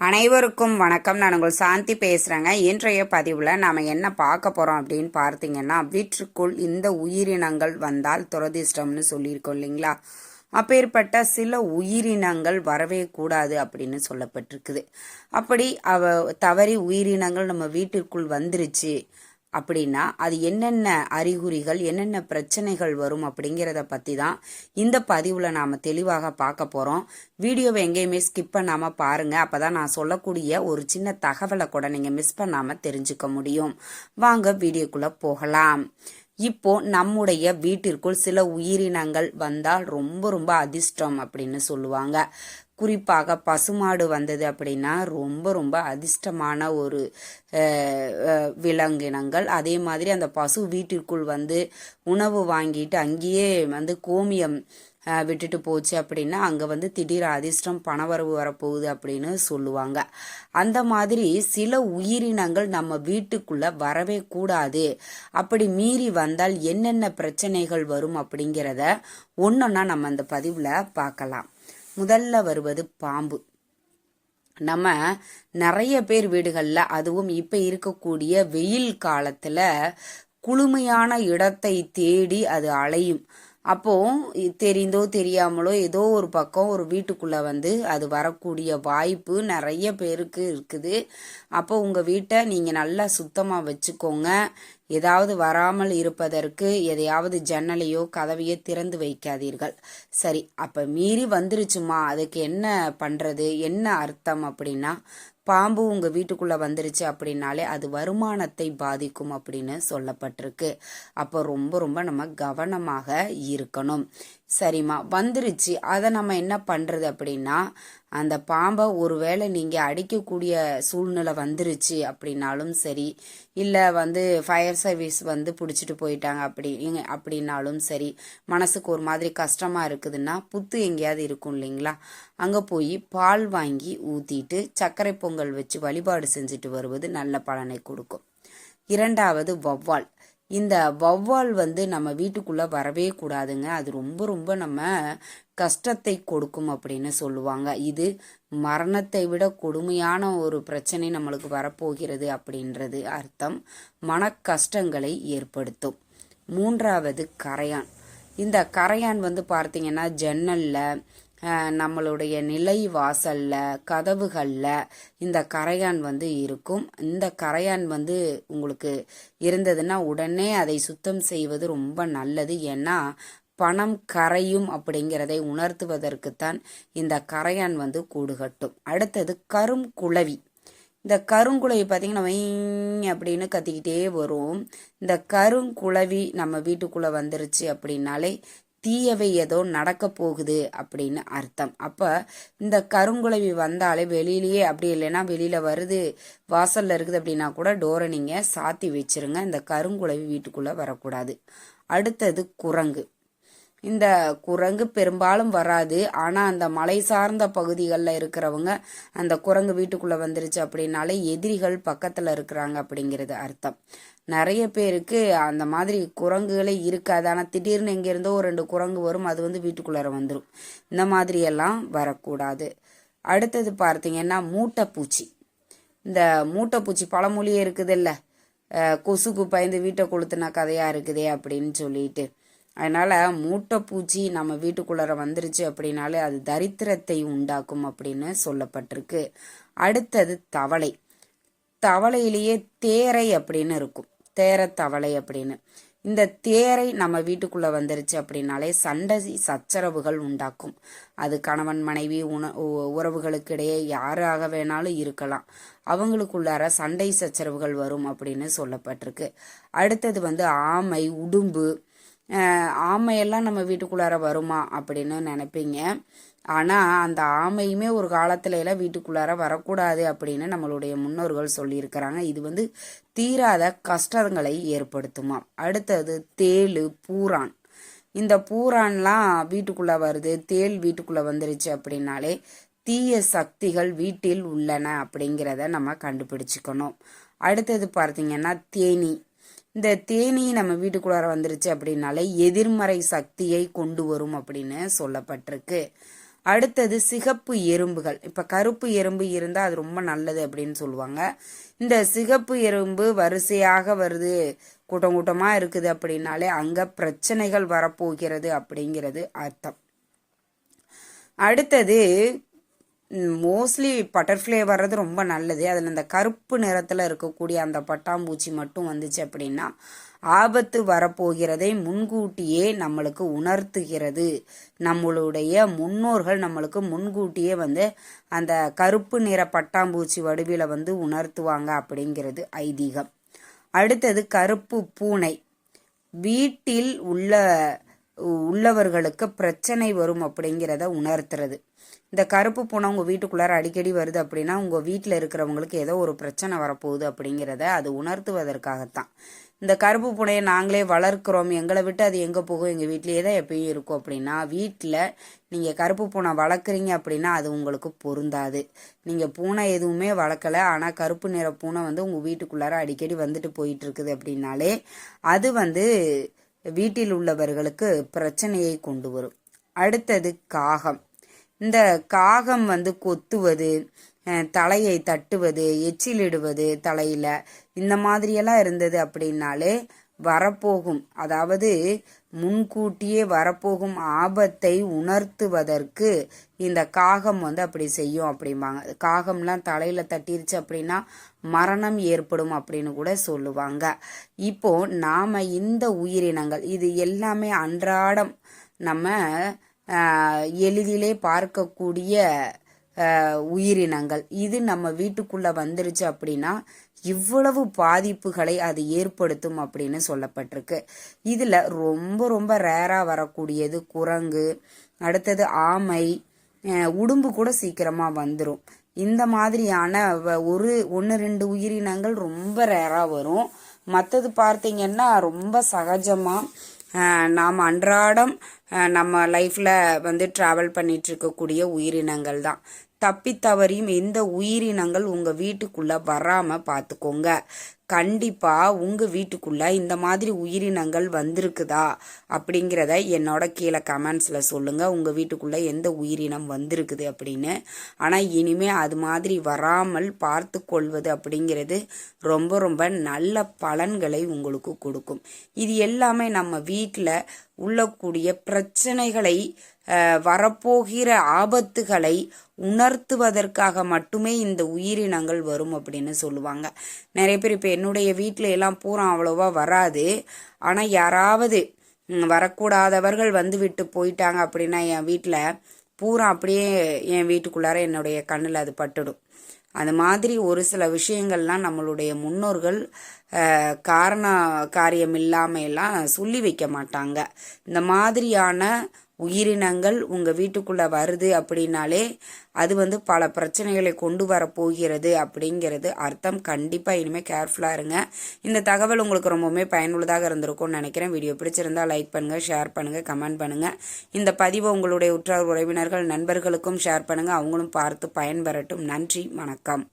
அனைவருக்கும் வணக்கம். நான் உங்கள் சாந்தி பேசுகிறேங்க இன்றைய பதிவில் நாம் என்ன பார்க்க போகிறோம் அப்படின்னு பார்த்தீங்கன்னா வீட்டுக்குள் இந்த உயிரினங்கள் வந்தால் துரதிர்ஷ்டம்னு சொல்லியிருக்கோம் இல்லைங்களா? அப்பேற்பட்ட சில உயிரினங்கள் வரவே கூடாது அப்படின்னு சொல்லப்பட்டிருக்குது. அப்படி அவ தவறி உயிரினங்கள் நம்ம வீட்டிற்குள் வந்துருச்சு. அப்படின்னா அது என்னென்ன அறிகுறிகள் என்னென்ன பிரச்சனைகள் வரும் அப்படிங்கிறத பற்றி தான் இந்த பதிவில் நாம் தெளிவாக பார்க்க போகிறோம் வீடியோவை எங்கேயுமே ஸ்கிப் பண்ணாமல் பாருங்கள் அப்போ தான் நான் சொல்லக்கூடிய ஒரு சின்ன தகவலை கூட நீங்கள் மிஸ் பண்ணாமல் தெரிஞ்சுக்க முடியும். வாங்க வீடியோக்குள்ளே போகலாம். இப்போ நம்முடைய வீட்டிற்குள் சில உயிரினங்கள் வந்தால் ரொம்ப ரொம்ப அதிர்ஷ்டம் அப்படின்னு சொல்லுவாங்க. குறிப்பாக பசுமாடு வந்தது அப்படின்னா ரொம்ப ரொம்ப அதிர்ஷ்டமான ஒரு விலங்கினங்கள். அதே மாதிரி அந்த பசு வீட்டிற்குள் வந்து உணவு வாங்கிட்டு அங்கேயே வந்து கோமியம் விட்டுட்டு போச்சு அப்படின்னா அங்கே வந்து திடீர் அதிர்ஷ்டம் பணவரவு வரப்போகுது அப்படின்னு சொல்லுவாங்க. அந்த மாதிரி சில உயிரினங்கள் நம்ம வீட்டுக்குள்ள வரவே கூடாது. அப்படி மீறி வந்தால் என்னென்ன பிரச்சனைகள் வரும் அப்படிங்கிறத ஒன்றொன்னா நம்ம அந்த பதிவில் பார்க்கலாம். முதல்ல வருவது பாம்பு. நம்ம நிறைய பேர் வீடுகளில் அதுவும் இப்போ இருக்கக்கூடிய வெயில் காலத்தில் குளுமையான இடத்தை தேடி அது அலையும். அப்போ தெரிந்தோ தெரியாமலோ ஏதோ ஒரு பக்கம் ஒரு வீட்டுக்குள்ள வந்து அது வரக்கூடிய வாய்ப்பு நிறைய பேருக்கு இருக்குது. அப்போ உங்க வீட்டை நீங்க நல்லா சுத்தமா வச்சுக்கோங்க. ஏதாவது வராமல் இருப்பதற்கு எதையாவது ஜன்னலையோ கதவையோ திறந்து வைக்காதீர்கள். சரி அப்ப மீறி வந்துருச்சுமா? அதுக்கு என்ன பண்றது? என்ன அர்த்தம் அப்படின்னா பாம்பு உங்க வீட்டுக்குள்ள வந்துருச்சு அப்படின்னாலே அது வருமானத்தை பாதிக்கும் அப்படின்னு சொல்லப்பட்டிருக்கு. அப்போ ரொம்ப ரொம்ப நம்ம கவனமாக இருக்கணும். சரிம்மா வந்துருச்சு. அதை நம்ம என்ன பண்ணுறது அப்படின்னா அந்த பாம்பை ஒருவேளை நீங்கள் அடிக்கக்கூடிய சூழ்நிலை வந்துருச்சு அப்படின்னாலும் சரி இல்லை வந்து ஃபயர் சர்வீஸ் வந்து பிடிச்சிட்டு போயிட்டாங்க அப்படி அப்படின்னாலும் சரி மனசுக்கு ஒரு மாதிரி கஷ்டமாக இருக்குதுன்னா புத்து எங்கேயாவது இருக்கும் இல்லைங்களா? அங்கே போய் பால் வாங்கி ஊற்றிட்டு சர்க்கரை பொங்கல் வச்சு வழிபாடு செஞ்சுட்டு வருவது நல்ல பலனை கொடுக்கும். இரண்டாவது வௌவால். இந்த வௌவால் வந்து நம்ம வீட்டுக்குள்ளே வரவே கூடாதுங்க. அது ரொம்ப ரொம்ப நம்ம கஷ்டத்தை கொடுக்கும் அப்படின்னு சொல்லுவாங்க. இது மரணத்தை விட கொடுமையான ஒரு பிரச்சனை நம்மளுக்கு வரப்போகிறது அப்படின்றது அர்த்தம். மன கஷ்டங்களை ஏற்படுத்தும். மூன்றாவது கரையான். இந்த கரையான் வந்து பார்த்தீங்கன்னா ஜன்னலில் நம்மளுடைய நிலை வாசல்ல கதவுகள்ல இந்த கரையான் வந்து இருக்கும். இந்த கரையான் வந்து உங்களுக்கு இருந்ததுன்னா உடனே அதை சுத்தம் செய்வது ரொம்ப நல்லது. ஏன்னா பணம் கரையும் அப்படிங்கிறதை உணர்த்துவதற்குத்தான் இந்த கரையான் வந்து கூடுகட்டும். அடுத்தது கரும் குளவி இந்த கருங்குளவி பார்த்தீங்கன்னா வைங் அப்படின்னு கத்திக்கிட்டே வரும். இந்த கருங்குளவி நம்ம வீட்டுக்குள்ளே வந்துருச்சு அப்படின்னாலே தீயவை ஏதோ நடக்க போகுது அப்படின்னு அர்த்தம். அப்ப இந்த கருங்குலவி வந்தாலே வெளியிலேயே அப்படி இல்லைன்னா வெளியில வருது வாசல்ல இருக்குது அப்படின்னா கூட டோரை நீங்க சாத்தி வச்சிருங்க. இந்த கருங்குலவி வீட்டுக்குள்ள வரக்கூடாது. அடுத்தது குரங்கு. இந்த குரங்கு பெரும்பாலும் வராது. ஆனால் அந்த மலை சார்ந்த பகுதிகளில் இருக்கிறவங்க அந்த குரங்கு வீட்டுக்குள்ளே வந்துருச்சு அப்படின்னாலே எதிரிகள் பக்கத்தில் இருக்கிறாங்க அப்படிங்கிறது அர்த்தம். நிறைய பேருக்கு அந்த மாதிரி குரங்குகளே இருக்காது. ஆனால் திடீர்னு எங்கேருந்தோ ஒரு ரெண்டு குரங்கு வரும் அது வந்து வீட்டுக்குள்ளார வந்துடும் இந்த மாதிரியெல்லாம் வரக்கூடாது. அடுத்தது பார்த்தீங்கன்னா மூட்டைப்பூச்சி. இந்த மூட்டைப்பூச்சி பழமொழியே இருக்குதுல்ல. கொசுக்கு பயந்து வீட்டை கொளுத்துன கதையாக இருக்குதே அப்படின்னு சொல்லிட்டு. அதனால் மூட்டைப்பூச்சி நம்ம வீட்டுக்குள்ளார வந்துருச்சு அப்படின்னாலே அது தரித்திரத்தை உண்டாக்கும் அப்படின்னு சொல்லப்பட்டிருக்கு. அடுத்தது தவளை. தவளையிலேயே தேரை அப்படின்னு இருக்கும். தேரை தவளை அப்படின்னு. இந்த தேரை நம்ம வீட்டுக்குள்ள வந்துருச்சு அப்படின்னாலே சண்டை சச்சரவுகள் உண்டாக்கும். அது கணவன் மனைவி உண உ- உறவுகளுக்கு இடையே யாராக வேணாலும் இருக்கலாம். அவங்களுக்குள்ளார சண்டை சச்சரவுகள் வரும் அப்படின்னு சொல்லப்பட்டிருக்கு. அடுத்தது வந்து ஆமை உடும்பு ஆமையெல்லாம் நம்ம வீட்டுக்குள்ளார வருமா அப்படின்னு நினைப்பீங்க. ஆனால் அந்த ஆமையுமே ஒரு காலத்துல எல்லாம் வீட்டுக்குள்ளார வரக்கூடாது அப்படின்னு நம்மளுடைய முன்னோர்கள் சொல்லியிருக்கிறாங்க. இது வந்து தீராத கஷ்டங்களை ஏற்படுத்துமாம் அடுத்தது தேளு பூரான். இந்த பூரான்லாம் வீட்டுக்குள்ள வருது தேள் வீட்டுக்குள்ள வந்துருச்சு அப்படின்னாலே தீய சக்திகள் வீட்டில் உள்ளன அப்படிங்கிறத நம்ம கண்டுபிடிச்சுக்கணும். அடுத்தது பார்த்தீங்கன்னா தேனி. இந்த தேனி நம்ம வீட்டுக்குள்ளார வந்துருச்சு அப்படின்னாலே எதிர்மறை சக்தியை கொண்டு வரும் அப்படின்னு சொல்லப்பட்டிருக்கு. அடுத்தது சிகப்பு எறும்புகள். இப்போ கருப்பு எறும்பு இருந்தால் அது ரொம்ப நல்லது அப்படின்னு சொல்லுவாங்க. இந்த சிகப்பு எறும்பு வரிசையாக வருது கூட்டம் கூட்டமாக இருக்குது அப்படின்னாலே அங்கே பிரச்சனைகள் வரப்போகிறது அப்படிங்கிறது அர்த்தம். அடுத்தது மோஸ்ட்லி பட்டர்ஃப்ளை வர்றது ரொம்ப நல்லது. அதில் இந்த கருப்பு நிறத்தில் இருக்கக்கூடிய அந்த பட்டாம்பூச்சி மட்டும் வந்துச்சு அப்படின்னா ஆபத்து வரப்போகிறதை முன்கூட்டியே நம்மளுக்கு உணர்த்துகிறது. நம்மளுடைய முன்னோர்கள் நம்மளுக்கு முன்கூட்டியே வந்து அந்த கருப்பு நிற பட்டாம்பூச்சி வடிவில் வந்து உணர்த்துவாங்க அப்படிங்கிறது ஐதீகம். அடுத்தது கருப்பு பூனை. வீட்டில் உள்ள உள்ளவர்களுக்கு பிரச்சனை வரும் அப்படிங்கிறத உணர்த்துறது. இந்த கருப்பு பூனை உங்கள் வீட்டுக்குள்ளார அடிக்கடி வருது அப்படின்னா உங்கள் வீட்டில் இருக்கிறவங்களுக்கு ஏதோ ஒரு பிரச்சனை வரப்போகுது அப்படிங்கிறத அது உணர்த்துவதற்காகத்தான். இந்த கருப்பு பூனையை நாங்களே வளர்க்குறோம். எங்களை விட்டு அது எங்கே போகும்? எங்கள் வீட்லேயே தான் எப்பயும் இருக்கும் அப்படின்னா வீட்டில் நீங்கள் கருப்பு பூனை வளர்க்குறீங்க அப்படின்னா அது உங்களுக்கு பொருந்தாது. நீங்கள் பூனை எதுவுமே வளர்க்கலை. ஆனால் கருப்பு நிற பூனை வந்து உங்கள் வீட்டுக்குள்ளார அடிக்கடி வந்துட்டு போயிட்டு இருக்குது அப்படின்னாலே அது வந்து வீட்டில் உள்ளவர்களுக்கு பிரச்சனையை கொண்டு வரும். அடுத்தது காகம். இந்த காகம் வந்து கொத்துவது தலையை தட்டுவது எச்சிலிடுவது தலையில. இந்த மாதிரியெல்லாம் இருந்தது அப்படின்னாலே வரப்போகும். அதாவது முன்கூட்டியே வரப்போகும் ஆபத்தை உணர்த்துவதற்கு இந்த காகம் வந்து அப்படி செய்யும் அப்படிம்பாங்க. காகம்லாம் தலையில தட்டிருச்சு அப்படின்னா மரணம் ஏற்படும் அப்படின்னு கூட சொல்லுவாங்க. இப்போ நாம இந்த உயிரினங்கள் இது எல்லாமே அன்றாடம் நம்ம எளிதிலே பார்க்கக்கூடிய உயிரினங்கள். இது நம்ம வீட்டுக்குள்ள வந்துருச்சு அப்படின்னா இவ்வளவு பாதிப்புகளை அது ஏற்படுத்தும் அப்படின்னு சொல்லப்பட்டிருக்கு. இதில் ரொம்ப ரொம்ப ரேராக வரக்கூடியது குரங்கு அடுத்தது ஆமை உடும்பு கூட சீக்கிரமாக வந்துடும் இந்த மாதிரியான ஒரு ஒன்று ரெண்டு உயிரினங்கள் ரொம்ப ரேராக வரும். மற்றது பார்த்தீங்கன்னா ரொம்ப சகஜமாக நாம் அன்றாடம் நம்ம லைஃப்பில் வந்து ட்ராவல் பண்ணிட்டு இருக்கக்கூடிய உயிரினங்கள் தான். தப்பி தவறியும் எந்த உயிரினங்கள் உங்கள் வீட்டுக்குள்ளே வராமல் பார்த்துக்கோங்க கண்டிப்பாக உங்கள் வீட்டுக்குள்ளே இந்த மாதிரி உயிரினங்கள் வந்திருக்குதா அப்படிங்கிறத என்னோட கீழே கமெண்ட்ஸில் சொல்லுங்கள் உங்கள் வீட்டுக்குள்ளே எந்த உயிரினம் வந்திருக்குது அப்படின்னு. ஆனால் இனிமே அது மாதிரி வராமல் பார்த்து கொள்வது அப்படிங்கிறது ரொம்ப ரொம்ப நல்ல பலன்களை உங்களுக்கு கொடுக்கும். இது எல்லாமே நம்ம வீட்டில் உள்ளக்கூடிய பிரச்சனைகளை வரப்போகிற ஆபத்துகளை உணர்த்துவதற்காக மட்டுமே இந்த உயிரினங்கள் வரும் அப்படின்னு சொல்லுவாங்க. நிறைய பேர் இப்போ என்னுடைய வீட்டில எல்லாம் பூரா அவ்வளோவா வராது. ஆனால் யாராவது வரக்கூடாதவர்கள் வந்து விட்டு போயிட்டாங்க அப்படின்னா என் வீட்டில் பூரா அப்படியே என் வீட்டுக்குள்ளார என்னுடைய கண்ணில் அது பட்டுடும். அந்த மாதிரி ஒரு சில விஷயங்கள்லாம் நம்மளுடைய முன்னோர்கள் காரண காரியம் இல்லாம எல்லாம் சொல்லி வைக்க மாட்டாங்க. இந்த மாதிரியான உயிரினங்கள் உங்கள் வீட்டுக்குள்ளே வருது அப்படின்னாலே அது வந்து பல பிரச்சனைகளை கொண்டு வர போகிறது அப்படிங்கிறது அர்த்தம். கண்டிப்பாக இனிமேல் கேர்ஃபுல்லாக இருங்க. இந்த தகவல் உங்களுக்கு ரொம்பவுமே பயனுள்ளதாக இருந்திருக்கும்னு நினைக்கிறேன். வீடியோ பிடிச்சிருந்தால் லைக் பண்ணுங்கள் ஷேர் பண்ணுங்கள் கமெண்ட் பண்ணுங்கள் இந்த பதிவை உங்களுடைய உற்றார் உறவினர்கள் நண்பர்களுக்கும் ஷேர் பண்ணுங்கள் அவங்களும் பார்த்து பயன்பெறட்டும். நன்றி வணக்கம்.